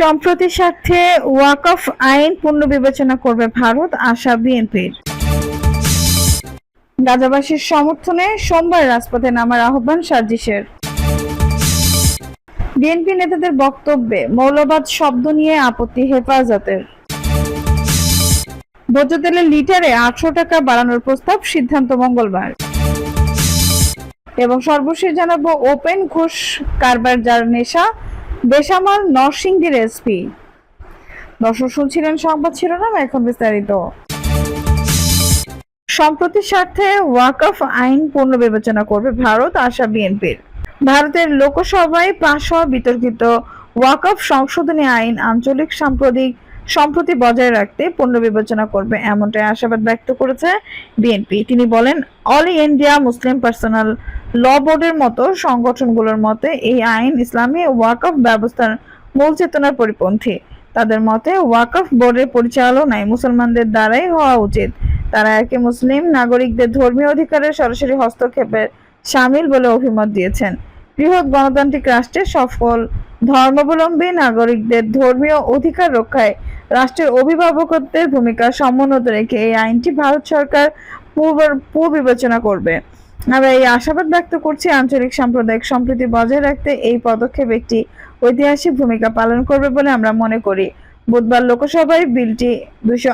সম্প্রতি স্বার্থে ওয়াকফ আইন পুনর্বিবেচনা করবে ভারত, আশা বিএনপির। গাজাবাসীর সমর্থনে সোমবার রাজপথে নামার আহ্বান সার্জিসের। বিএনপি নেতাদের বক্তব্যে মৌলবাদ শব্দ নিয়ে আপত্তি হেফাজতের। ভোজ্য তেলের লিটারে আটশো টাকা বাড়ানোর প্রস্তাব সিদ্ধান্ত মঙ্গলবার। এবং সর্বশেষ জানাব ওপেন ঘুষ কারবার যার নেশা বেসামাল নরসিংদীর এসপি। দর্শক শুনছিলেন সংবাদ না এখন বিস্তারিত। সম্প্রতি স্বার্থে ওয়াকফ আইন পুনর্বিবেচনা করবে ভারত, আশা বিএনপির। ভারতের লোকসভায় পাশ হওয়া বিতর্কিত ওয়াকফ সংশোধনী আইন আঞ্চলিক সাম্প্রতিক সম্প্রতি বজায় রাখতে পুনর্বিবেচনা করবে এমনটাই আশাবাদ ব্যক্ত করেছে বিএনপি। তিনি বলেন, all India Muslim personal law বোর্ডের মতো সংগঠনগুলোর মতে এই আইন ইসলামী ওয়াকফ ব্যবস্থার মূল চেতনার পরিপন্থী। তাদের মতে ওয়াকফ বোর্ডের পরিচালনায় মুসলমানদের দ্বারাই হওয়া উচিত। তারা একে মুসলিম নাগরিকদের ধর্মীয় অধিকারের সরাসরি হস্তক্ষেপের সামিল বলে অভিমত দিয়েছেন। বৃহৎ গণতান্ত্রিক রাষ্ট্রের সফল ধর্মাবলম্বী নাগরিকদের ধর্মীয় অধিকার রক্ষায় রাষ্ট্রের অভিভাবকত্বের ভূমিকা সমুন্নত রেখে এই আইনটি ভারত সরকার পুনর্বিবেচনা করবে। আমরা এই আশাবাদ ব্যক্ত করছি, আঞ্চলিক সাম্প্রদায়িক সম্প্রীতি বজায় রাখতে এই পদক্ষেপ একটি ঐতিহাসিক ভূমিকা পালন করবে বলে আমরা মনে করি। বুধবার লোকসভায় বিলটি দুশো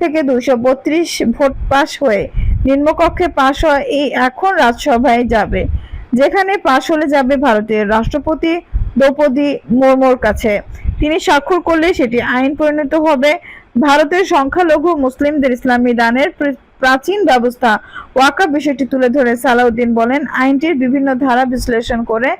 থেকে দুশো বত্রিশ ভোট পাশ হয়ে নিম্নকক্ষে পাশ হয় এই এখন রাজসভায় যাবে, যেখানে পাশ হলে যাবে ভারতের রাষ্ট্রপতি দ্রৌপদী মুর্মুর কাছে। তিনি স্বাক্ষর করলে সেটি আইন পরিণত হবে। ভারতের সংখ্যালঘু মুসলিমদের ইসলামী দানের প্রাচীন ব্যবস্থা ওয়াকা বিষয়টি তুলে ধরে সালাউদ্দিন বলেন, আইনটির বিভিন্ন ধারা বিশ্লেষণ করে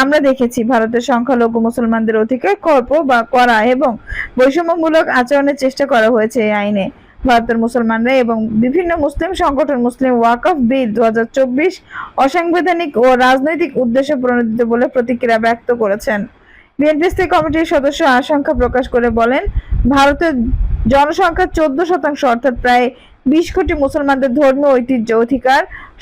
আমরা দেখেছি ভারতের সংখ্যালঘু মুসলমানদের অধিকার খর্ব বা করা এবং বৈষম্যমূলক আচরণের চেষ্টা করা হয়েছে এই আইনে। ভারতের মুসলমানরা এবং বিভিন্ন মুসলিম সংগঠন মুসলিম ওয়াকফ বিল দু অসাংবিধানিক ও রাজনৈতিক উদ্দেশ্যে প্রণোদিত বলে প্রতিক্রিয়া ব্যক্ত করেছেন। বিএনপি স্থায়ী কমিটির সদস্য আশঙ্কা প্রকাশ করে বলেন, ভারতের জনসংখ্যার চোদ্দ শতাংশ অর্থাৎ প্রায় বিশ কোটি মুসলমানদের ধর্মীয় ঐতিহ্য অধিকার,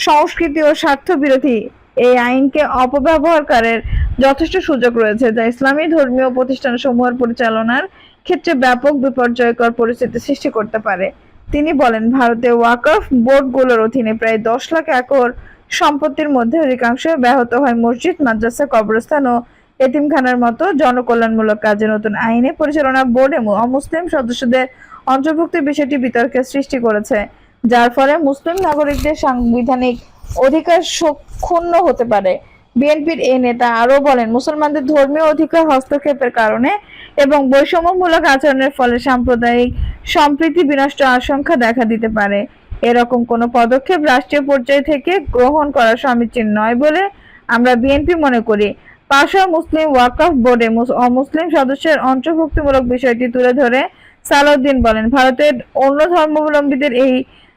সংস্কৃতি ও স্বার্থ বিরোধী এই আইনকে অপব্যবহারকারের যথেষ্ট সুযোগ রয়েছে, যা ইসলামী ধর্মীয় প্রতিষ্ঠান সমূহের পরিচালনার ক্ষেত্রে ব্যাপক বিপর্যয়কর পরিস্থিতি সৃষ্টি করতে পারে। তিনি বলেন, ভারতে ওয়াকফ বোর্ডগুলোর অধীনে প্রায় দশ লাখ একর সম্পত্তির মধ্যে অধিকাংশ ব্যাহত হয় মসজিদ, মাদ্রাসা, কবরস্থান ও এতিমখানার মতো জনকল্যাণমূলক কাজে। নতুন আইনে পরিচালনা বোর্ডে মু- অমুসলিম সদস্যদের অন্তর্ভুক্তির বিষয়টি বিতর্কের সৃষ্টি করেছে, যার ফলে মুসলিম নাগরিকদের সাংবিধানিক অধিকার স- ক্ষুণ্ণ হতে পারে। বিএনপির এই নেতা আরও বলেন, মুসলমানদের ধর্মীয় অধিকার হস্তক্ষেপের কারণে এবং বৈষম্যমূলক আচরণের ফলে সাম্প্রদায়িক সম্প্রীতি বিনষ্ট আশঙ্কা দেখা দিতে পারে। এরকম কোনো পদক্ষেপ রাষ্ট্রীয় পর্যায় থেকে গ্রহণ করা সমীচীন নয় বলে আমরা বিএনপি মনে করি। পাশা মুসলিম ওয়াকফ বোর্ডে মুস- অমুসলিম সদস্যের অন্তর্ভুক্তিমূলক বিষয়টি তুলে ধরে সালাউদ্দিন বলেন, ভারতের অন্য ধর্মাবলম্বীদের এই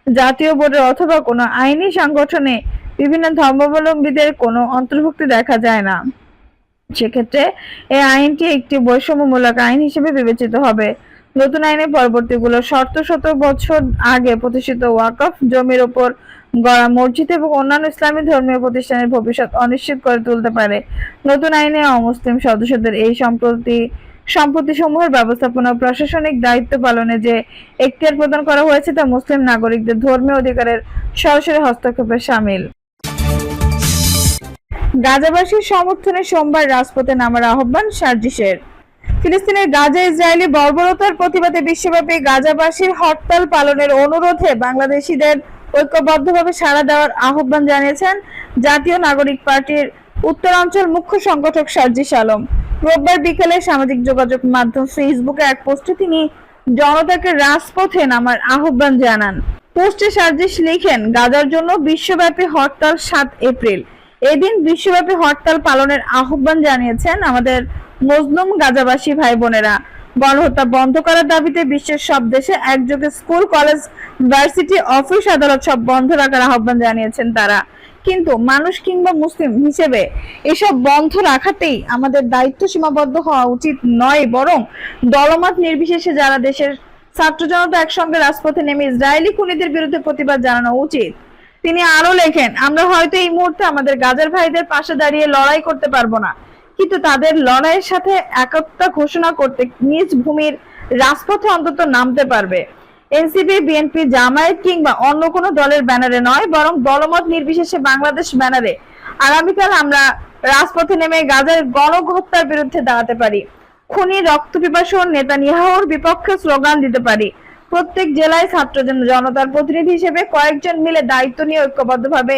জাতীয় বোর্ডের অথবা কোনো আইনি সংগঠনে বিভিন্ন ধর্মাবলম্বীদের কোনো অন্তর্ভুক্তি দেখা যায় না। সেক্ষেত্রে এই আইনটি একটি বৈষম্যমূলক আইন হিসেবে বিবেচিত হবে। নতুন আইনের পরবর্তীগুলো শর্ত শত বছর আগে প্রতিষ্ঠিত ওয়াকফ জমির ওপর গড়া মসজিদ এবং অন্যান্য ইসলামী ধর্মীয় প্রতিষ্ঠানের ভবিষ্যৎ অনিশ্চিত করে তুলতে পারে। নতুন আইনে অমুসলিম সদস্যদের এই সম্প্রতি সম্পত্তি সমূহের ব্যবস্থাপনা প্রশাসনিক দায়িত্ব পালনে যে এখতিয়ার প্রদান করা হয়েছে তা মুসলিম নাগরিকদের ধর্মীয় অধিকারের সরাসরি হস্তক্ষেপের সামিল। গাজাবাসীর সমর্থনে সোমবার রাজপথে নামার আহ্বান সার্জিসের। ফিলিস্তিনের গাজা ইসরায়েলি বর্বরতার প্রতিবাদে বিশ্বব্যাপী গাজাবাসীর হরতাল পালনের অনুরোধে বাংলাদেশিদের ঐক্যবদ্ধভাবে সাড়া দেওয়ার আহ্বান জানিয়েছেন জাতীয় নাগরিক পার্টির উত্তরাঞ্চল মুখ্য সংগঠক সার্জিস আলম। রোববার বিকেলে সামাজিক যোগাযোগ মাধ্যম ফেসবুকে এক পোস্টে তিনি জনতাকে রাজপথে নামার আহ্বান জানান। পোস্টে সার্জিস লিখেন, গাজার জন্য বিশ্বব্যাপী হরতাল সাত এপ্রিল। এদিন বিশ্বব্যাপী হরতাল পালনের আহ্বান জানিয়েছেন আমাদের মজলুম গাজাবাসী ভাই বোনেরা। গণহত্যা বন্ধ করার দাবিতে বিশ্বের সব দেশে একযোগে স্কুল, কলেজ, ভার্সিটি, অফিস, আদালত সব বন্ধ রাখার আহ্বান জানিয়েছেন তারা। কিন্তু মানুষ কিংবা মুসলিম হিসেবে এসব বন্ধ রাখাতেই আমাদের দায়িত্ব সীমাবদ্ধ হওয়া উচিত নয়, বরং দলমত নির্বিশেষে যারা দেশের ছাত্র জনতা একসঙ্গে রাজপথে নেমে ইসরায়েলি খুনিদের বিরুদ্ধে প্রতিবাদ জানানো উচিত। তিনি আরও লেখেন, আমরা হয়তো এই মুহূর্তে আমাদের গাজার ভাইদের পাশে দাঁড়িয়ে লড়াই করতে পারব না। কিন্তু তাদের লড়াইয়ের সাথে একতা ঘোষণা করতে নিজ ভূমির রাজপথে অন্তত নামতে পারবে। এনসিপি, বিএনপি, জামায়াত কিংবা অন্য কোনো দলের ব্যানারে নয়, বরং দলমত নির্বিশেষে বাংলাদেশ ব্যানারে। আগামীকাল আমরা রাজপথে নেমে গাজার গণহত্যার বিরুদ্ধে দাঁড়াতে পারি। খুনি রক্ত নেতা নেতানিয়াহুর বিপক্ষে স্লোগান দিতে পারি। প্রত্যেক জেলায় ছাত্র জনতার প্রতিনিধি হিসেবে কয়েকজন মিলে দায়িত্ব নিয়ে ঐক্যবদ্ধভাবে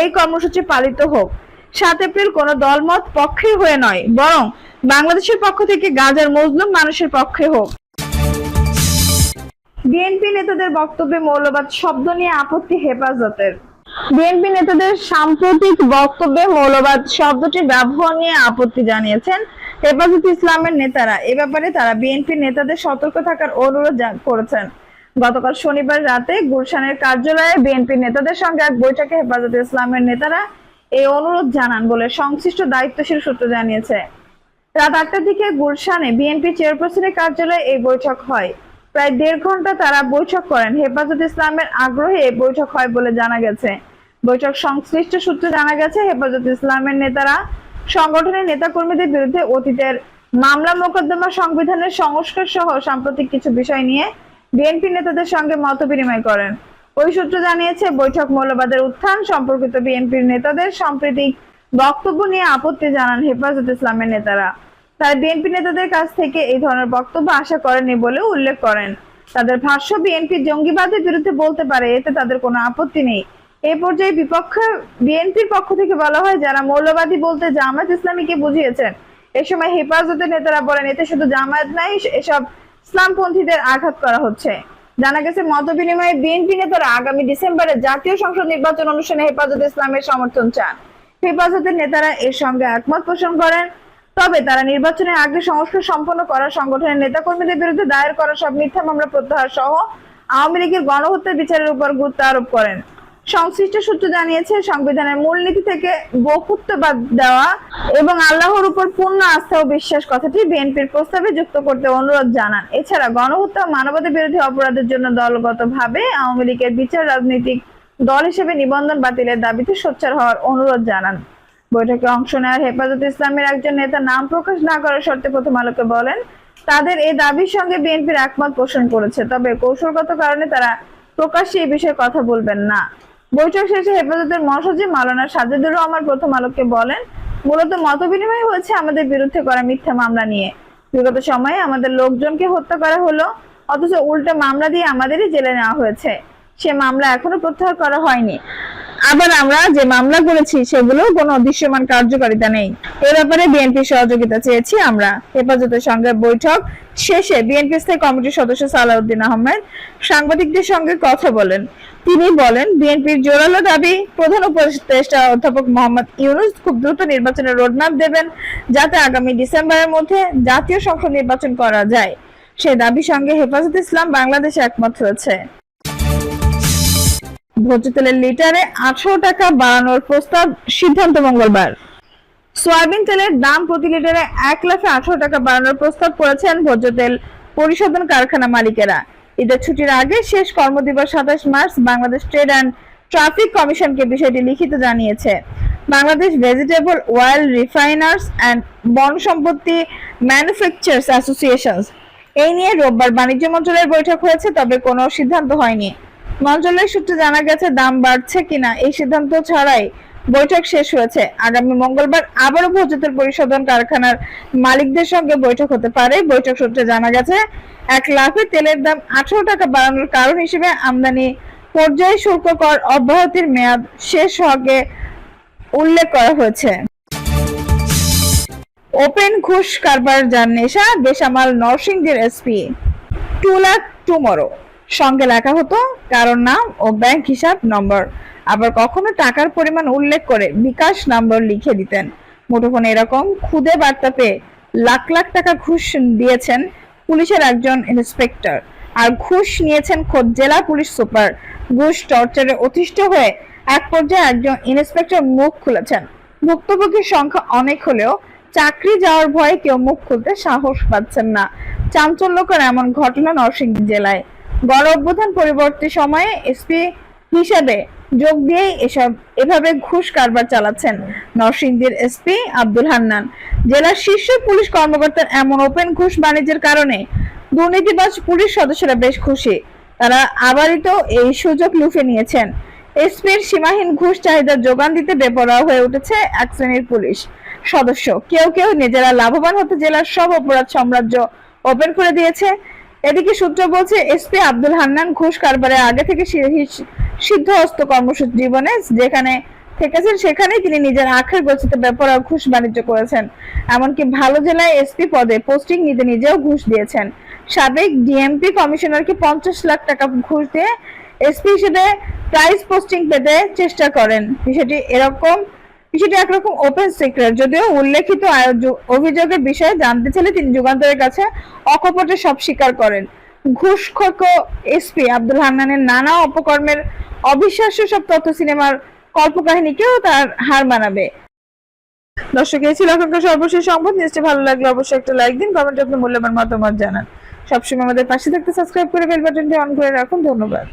এই কর্মসূচি পালিত হোক। সাত এপ্রিল কোনো দলমত পক্ষে হয়ে নয়, বরং বাংলাদেশের পক্ষ থেকে গাজার মজলুম মানুষের পক্ষে হোক। বিএনপি নেতাদের বক্তব্যে মৌলবাদ শব্দ নিয়ে আপত্তি হেফাজতের। বিএনপি নেতাদের সাম্প্রতিক বক্তব্যে মৌলবাদ শব্দটির ব্যবহার নিয়ে আপত্তি জানিয়েছেন হেফাজত ইসলামের নেতারা, এ ব্যাপারে তারা বিএনপি নেতাদের সতর্ক থাকার অনুরোধ করেছেন। গতকাল শনিবার রাতে গুলশানের কার্যালয়ে বিএনপি নেতাদের সঙ্গে এক বৈঠকে হেফাজত ইসলামের নেতারা এই অনুরোধ জানান বলে সংশ্লিষ্ট দায়িত্বশীল সূত্র জানিয়েছে। রাত আটটার দিকে গুলশানে বিএনপি চেয়ারপারসনের কার্যালয়ে এই বৈঠক হয়। প্রায় দেড় ঘণ্টা তারা বৈঠক করেন। হেফাজত ইসলামের আগ্রহে এই বৈঠক হয় বলে জানা গেছে। বৈঠক সংশ্লিষ্ট সূত্রে জানা গেছে, হেফাজত ইসলামের নেতারা সংগঠনের নেতাকর্মীদের বিরুদ্ধে অতীতের মামলা মোকদ্দমা সংবিধানের সংস্কার সহ সাম্প্রতিক কিছু বিষয় নিয়ে বিএনপি নেতাদের সঙ্গে মত বিনিময় করেন। ওই সূত্র জানিয়েছে, বৈঠক মৌলবাদের উত্থান সম্পর্কিত বিএনপির নেতাদের সাম্প্রতিক বক্তব্য নিয়ে আপত্তি জানান হেফাজত ইসলামের নেতারা। তারা বিএনপি নেতাদের কাছ থেকে এই ধরনের বক্তব্য আশা করেনি বলে উল্লেখ করেন। তাদের ভাষ্য, বিএনপি জঙ্গিবাদের বিরুদ্ধে বলতে পারে, এতে তাদের কোনো আপত্তি নেই। এই পর্যায়ে বিপক্ষে, বিএনপির পক্ষ থেকে বলা হয় যারা মৌলবাদী বলতে জামায়াত ইসলামীকে বুঝিয়েছেন, এ সময় হেফাজতের নেতারা বলেন, এতে শুধু জামায়াত নাই, এসব ইসলামপন্থীদের আঘাত করা হচ্ছে। জানা গেছে, মত বিনিময়ে বিএনপি নেতারা আগামী ডিসেম্বরে জাতীয় সংসদ নির্বাচন অনুষ্ঠানে হেফাজত ইসলামের সমর্থন চান। হেফাজতের নেতারা এর সঙ্গে একমত পোষণ করেন, তবে তারা নির্বাচনের আগে সংস্কার সম্পন্ন করা সংগঠনের নেতাকর্মীদের বিরুদ্ধে দায়ের করা সব মিথ্যা মামলা প্রত্যাহার সহ আওয়ামী লীগের গণহত্যার বিচারের উপর গুরুত্ব আরোপ করেন। সংশ্লিষ্ট সূত্র জানিয়েছে, সংবিধানের মূলনীতি থেকে বহুত্ববাদ দেওয়া এবং আল্লাহর উপর পূর্ণ আস্থা ও বিশ্বাস কথাটি বিএনপির প্রস্তাবে যুক্ত করতে অনুরোধ জানান। এছাড়া গণহত্যা মানবতা বিরোধী অপরাধের জন্য দলগতভাবে আওয়ামী লীগের বিচার রাজনৈতিক দল হিসেবে নিবন্ধন বাতিলের দাবিতে সোচ্চার হওয়ার অনুরোধ জানান। বৈঠকে অংশ নেওয়ার হেফাজত ইসলামের একজন নেতা নাম প্রকাশ না করার শর্তে প্রথম আলোকে বলেন, তাদের এই দাবির সঙ্গে বিএনপির একমত পোষণ করেছে, তবে কৌশলগত কারণে তারা প্রকাশ্যে এই বিষয়ে কথা বলবেন না। বৈঠক শেষে হেফাজতের মহাসচিব মালানা সাজেদুর রহমান প্রথম আলোকে বলেন, মূলত মত বিনিময় হয়েছে আমাদের বিরুদ্ধে করা মিথ্যা মামলা নিয়ে। বিগত সময়ে আমাদের লোকজনকে হত্যা করা হলো, অথচ উল্টা মামলা দিয়ে আমাদেরই জেলে নেওয়া হয়েছে। সে মামলা এখনও প্রত্যাহার করা হয়নি। আবার আমরা যে মামলা করেছি সেগুলো কোনো দৃশ্যমান কার্যকারিতা নেই। এ ব্যাপারে বিএনপি সহযোগিতা চেয়েছি আমরা। হেফাজতের সঙ্গে বৈঠক শেষে বিএনপি স্থায়ী কমিটির সদস্য সালাউদ্দিন আহমেদ সাংবাদিকদের সঙ্গে কথা বলেন। তিনি বলেন, বিএনপির জোরালো দাবি প্রধান উপদেষ্টা অধ্যাপক মোহাম্মদ ইউনুস খুব দ্রুত নির্বাচনের রোডম্যাপ দেবেন যাতে আগামী ডিসেম্বরের মধ্যে জাতীয় সংসদ নির্বাচন করা যায়। সে দাবির সঙ্গে হেফাজত ইসলাম বাংলাদেশে একমত হয়েছে। ভোজ্য তেলের লিটারে আঠারো টাকা বাড়ানোর প্রস্তাব সিদ্ধান্ত মঙ্গলবার। সয়াবিন তেলের দাম প্রতি লিটারে এক লাখে আঠারো টাকা বাড়ানোর প্রস্তাব করেছেন ভোজ্য তেল পরিশোধন কারখানা মালিকেরা। ঈদের ছুটির আগে শেষ কর্মদিবস সাতাশ March Bangladesh trade and traffic কমিশনকে বিষয়টি লিখিত জানিয়েছে। Bangladesh vegetable oil refiners and বন সম্পত্তি ম্যানুফ্যাকচারার্স অ্যাসোসিয়েশন এই নিয়ে রোববার বাণিজ্য মন্ত্রণালয়ের বৈঠক হয়েছে, তবে কোনো সিদ্ধান্ত হয়নি। মন্ত্রণালয়ের সূত্রে জানা গেছে, দাম বাড়ছে কিনা এই সিদ্ধান্ত ছাড়াই বৈঠক শেষ হয়েছে। আগামী মঙ্গলবার আবারও ভোজ্যতেল পরিশোধন কারখানার মালিকদের সঙ্গে বৈঠক হতে পারে। বৈঠক সূত্রে জানা গেছে, এক লাফে তেলের দাম আঠারো টাকা বাড়ানোর কারণ হিসেবে আমদানি পর্যায় শুল্ক কর অব্যাহতির মেয়াদ শেষ হওয়াকে উল্লেখ করা হয়েছে। ওপেন ঘুষ কারবার যার নেশা, বেসামাল নরসিংদীর এসপি। টু লাখ টুমরো সঙ্গে লেখা হতো কারোর নাম ও ব্যাংক হিসাব নম্বর আবার কখনো টাকার পরিমাণ উল্লেখ করে বিকাশ নম্বর লিখে দিতেন। মুঠোফোনে এরকম খুদে বার্তা পেয়ে লাখ লাখ টাকা ঘুষ দিয়েছেন পুলিশের একজন ইন্সপেক্টর আর ঘুষ নিয়েছেন খোদ জেলা পুলিশ সুপার। ঘুষ টর্চারে অতিষ্ঠ হয়ে এক পর্যায়ে একজন ইন্সপেক্টর মুখ খুলেছেন। ভুক্তভোগীর সংখ্যা অনেক হলেও চাকরি যাওয়ার ভয়ে কেউ মুখ খুলতে সাহস পাচ্ছেন না। চাঞ্চল্যকর এমন ঘটনা নরসিংদী জেলায়। গণ অভ্যুত্থান পরিবর্তী সময়ে এসপি হিসেবে যোগ দিয়ে এসব, এভাবে ঘুষ কারবার চালাচ্ছেন নরসিংদীর এসপি আব্দুল হান্নান। জেলার শীর্ষ পুলিশ কর্মকর্তার এমন ওপেন ঘুষ বাণিজ্যের কারণে দুর্নীতিবাজ পুলিশ সদস্যরা বেশ খুশি। তারা আবারই তো এই সুযোগ লুফে নিয়েছেন। এসপির সীমাহীন ঘুষ চাহিদা যোগান দিতে বেপরোয়া হয়ে উঠেছে এক শ্রেণির পুলিশ সদস্য। কেউ কেউ নিজেরা লাভবান হতে জেলার সব অপরাধ সাম্রাজ্য ওপেন করে দিয়েছে। এদিকে সূত্র বলছে, এসপি আব্দুল হান্নান ঘুষ কারবারে আগে থেকে সিদ্ধহস্ত কর্মসূচি জীবনে যেখানে থেকেছেন, সেখানেই তিনি নিজের আখের গচ্ছিতে ব্যাপারে ঘুষ বাণিজ্য করেছেন। এমনকি ভালো জেলায় এসপি পদে পোস্টিং নিতে নিজেও ঘুষ দিয়েছেন। সাবেক ডিএমপি কমিশনারকে পঞ্চাশ লাখ টাকা ঘুষ দিয়ে এসপি হিসেবে প্রাইজ পোস্টিং পেতে চেষ্টা করেন। বিষয়টি এরকম বিষয়টি একরকম ওপেন সিক্রেট যদিও উল্লেখিত অভিযোগের বিষয়ে জানতে চাইলে তিনি যুগান্তরের কাছে অকপটে সব স্বীকার করেন। ঘুষখোর এসপি আব্দুল হান্নানের নানা অপকর্মের অবিশ্বাস্য সব তথ্য সিনেমার কল্পকাহিনীকেও তার হার মানাবে। দর্শক, এই ছিল এখনকার সর্বশেষ সংবাদ। নিশ্চয়ই ভালো লাগলে অবশ্যই একটা লাইক দিন কমেন্টে আপনার মূল্যবান মতামত জানান। সবসময় আমাদের পাশে থাকতে সাবস্ক্রাইব করে বেল বাটনটি অন করে রাখুন। ধন্যবাদ।